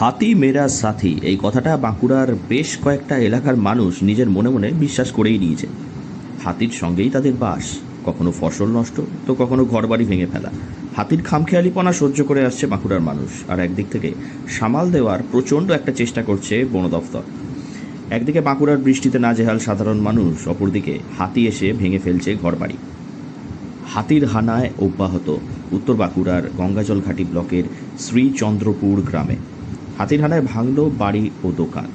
হাতি, মেরা, সাথী, এই কথাটা বাঁকুড়ার বেশ কয়েকটা এলাকার মানুষ নিজের মনে মনে বিশ্বাস করেই নিয়েছে। হাতির সঙ্গেই তাদের বাস। কখনো ফসল নষ্ট, তো কখনো ঘরবাড়ি ভেঙে ফেলা। হাতির খামখেয়ালিপনা সহ্য করে আসছে বাঁকুড়ার মানুষ। আর একদিক থেকে সামাল দেওয়ার প্রচণ্ড একটা চেষ্টা করছে বন দফতর। একদিকে বাঁকুড়ার বৃষ্টিতে নাজেহাল সাধারণ মানুষ, অপরদিকে হাতি এসে ভেঙে ফেলছে ঘরবাড়ি। হাতির হানায় অব্যাহত উত্তর বাঁকুড়ার গঙ্গাজল ঘাটি ব্লকের শ্রীচন্দ্রপুর গ্রামে। হাতির হানায় ভাঙল বাড়ি ও দোকান।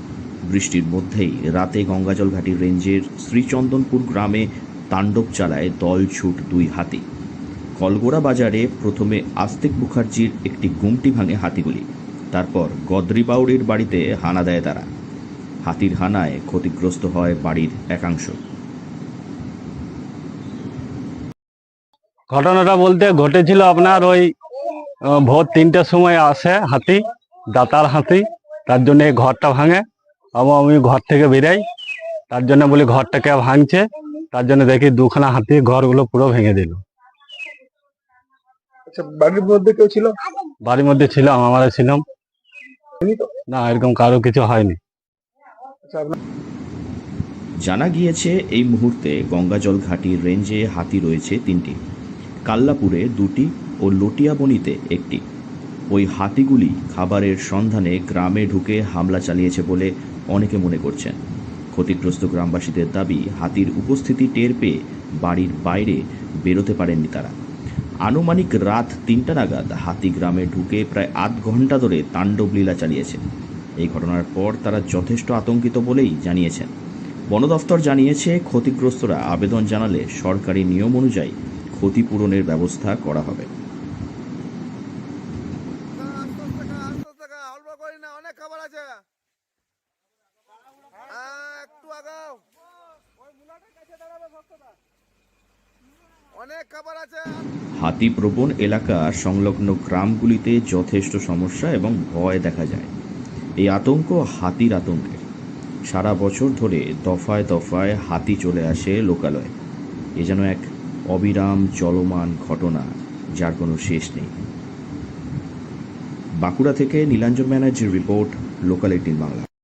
বৃষ্টির মধ্যেই রাতে গঙ্গাজল ঘাটি রেঞ্জের শ্রীচন্দনপুর গ্রামে তাণ্ডব চালায় দলছুট দুই হাতি। কলগোড়া বাজারে প্রথমে আস্তিক মুখার্জির একটি গুমটি ভাঙে হাতিগুলি। তারপর গদ্রিবাউড়ির বাড়িতে হানা দেয় তারা। হাতির হানায় ক্ষতিগ্রস্ত হয় বাড়ির একাংশ। ঘটনাটা বলতে ঘটেছিল আপনার ওই ভোর তিনটের সময় আসে হাতি। দাতার হাতি তার জন্য এই ঘরটা ভাঙে। এবং আমি ঘর থেকে বেরাই। তার জন্য বলি ঘরটাকে ভাঙছে। তার জন্য দেখি দুখানা হাতি ঘরগুলো পুরো ভেঙে দিল। আচ্ছা বাড়ির মধ্যে কেউ ছিল? বাড়ির মধ্যে ছিলাম আমরা ছিলাম। তো? না এরকম কারও কিছু হয়নি। আচ্ছা জানা গিয়েছে এই মুহূর্তে গঙ্গাজল ঘাটির রেঞ্জে হাতি রয়েছে তিনটি। কাল্লাপুরে দুটি ও লটিয়াবনিতে একটি। ওই হাতিগুলি খাবারের সন্ধানে গ্রামে ঢুকে হামলা চালিয়েছে বলে অনেকে মনে করছেন। ক্ষতিগ্রস্ত গ্রামবাসীদের দাবি, হাতির উপস্থিতি টের পেয়ে বাড়ির বাইরে বেরোতে পারেননি তারা। আনুমানিক রাত তিনটা নাগাদ হাতি গ্রামে ঢুকে প্রায় আধ ঘণ্টা ধরে তাণ্ডব লীলা চালিয়েছে। এই ঘটনার পর তারা যথেষ্ট আতঙ্কিত বলেই জানিয়েছেন। বন দফতর জানিয়েছে, ক্ষতিগ্রস্তরা আবেদন জানালে সরকারি নিয়ম অনুযায়ী ক্ষতিপূরণের ব্যবস্থা করা হবে। অল্প করি না, অনেক খাবার আছে। একটু আগাও। অনেক খাবার আছে। হাতিপ্রবণ এলাকা সংলগ্ন গ্রামগুলিতে যথেষ্ট সমস্যা এবং ভয় দেখা যায়। এই আতঙ্ক হাতির আতঙ্কের। সারা বছর ধরে দফায় দফায় হাতি চলে আসে লোকালয়ে। এ যেন এক অবিরাম চলমান ঘটনা, যার কোনো শেষ নেই। বাঁকুড়া থেকে নীলাঞ্জন ব্যানার্জির রিপোর্ট লোকাল এইটিন বাংলা।